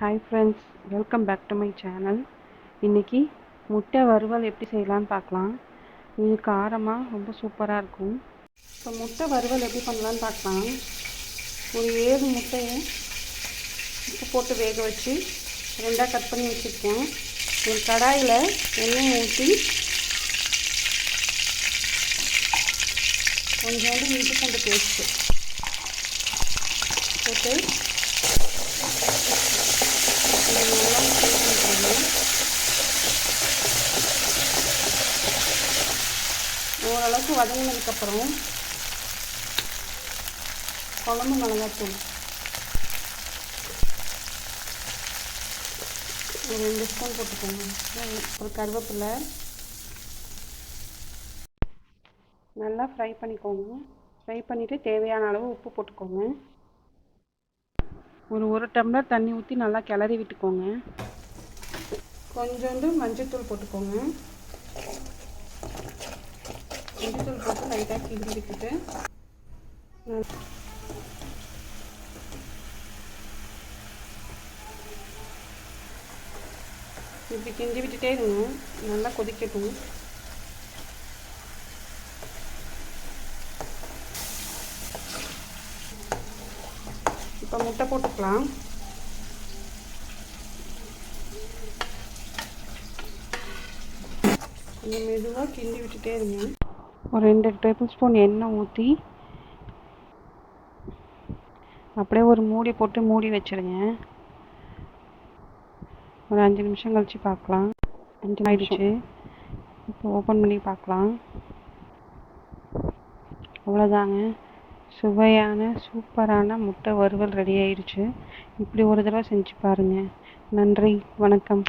Hi friends welcome back to my channel இன்றைக்கி முட்டை வறுவல் எப்படி செய்யலான்னு பார்க்கலாம். இது காரமாக ரொம்ப சூப்பராக இருக்கும். இப்போ முட்டை வறுவல் எப்படி பண்ணலான்னு பார்க்கலாம். ஒரு ஏழு முட்டையை உப்பு போட்டு வேக வச்சு ரெண்டாக கட் பண்ணி வச்சுருக்கேன். ஒரு கடாயில் எண்ணெய் ஊற்றி கொஞ்சோண்டு இஞ்சி பூண்டு பேஸ்ட்டு போட்டு இது நல்லா ஃப்ரை பண்ணிக்கிறேன் ஓரளவுக்கு வதங்கினதுக்கப்புறம் குழம்பு மிளகாத்தூள். ஒரு ரெண்டு ஸ்பூன் போட்டுக்கோங்க. ஒரு கருவேப்பிலை. நல்லா ஃப்ரை பண்ணிக்கோங்க. ஃப்ரை பண்ணிவிட்டு தேவையான அளவு உப்பு போட்டுக்கோங்க. ஒரு ஒரு டம்ளர் தண்ணி ஊற்றி நல்லா கிளறி விட்டுக்கோங்க. கொஞ்சோண்டு மஞ்சள் தூள் போட்டுக்கோங்க. மிக்சர் போட்டு லைட்டாக கிண்டி விட்டுட்டு இப்படி கிண்டி விட்டுட்டே இருங்க. நல்லா கொதிக்கட்டும். இப்போ முட்டை போட்டுக்கலாம். கொஞ்சம் மெதுவாக கிண்டி விட்டுட்டே இருங்க. ஒரு ரெண்டு டேபிள் ஸ்பூன் எண்ணெய் ஊற்றி அப்படியே ஒரு மூடி போட்டு மூடி வச்சுருங்க. ஒரு அஞ்சு நிமிஷம் கழித்து பார்க்கலாம் அஞ்சு ஆயிடுச்சு. இப்போ ஓப்பன் பண்ணி பார்க்கலாம் அவ்வளோதாங்க சுவையான சூப்பரான முட்டை வறுவல் ரெடி ஆயிடுச்சு. இப்படி ஒரு தடவை செஞ்சு பாருங்கள் நன்றி வணக்கம்.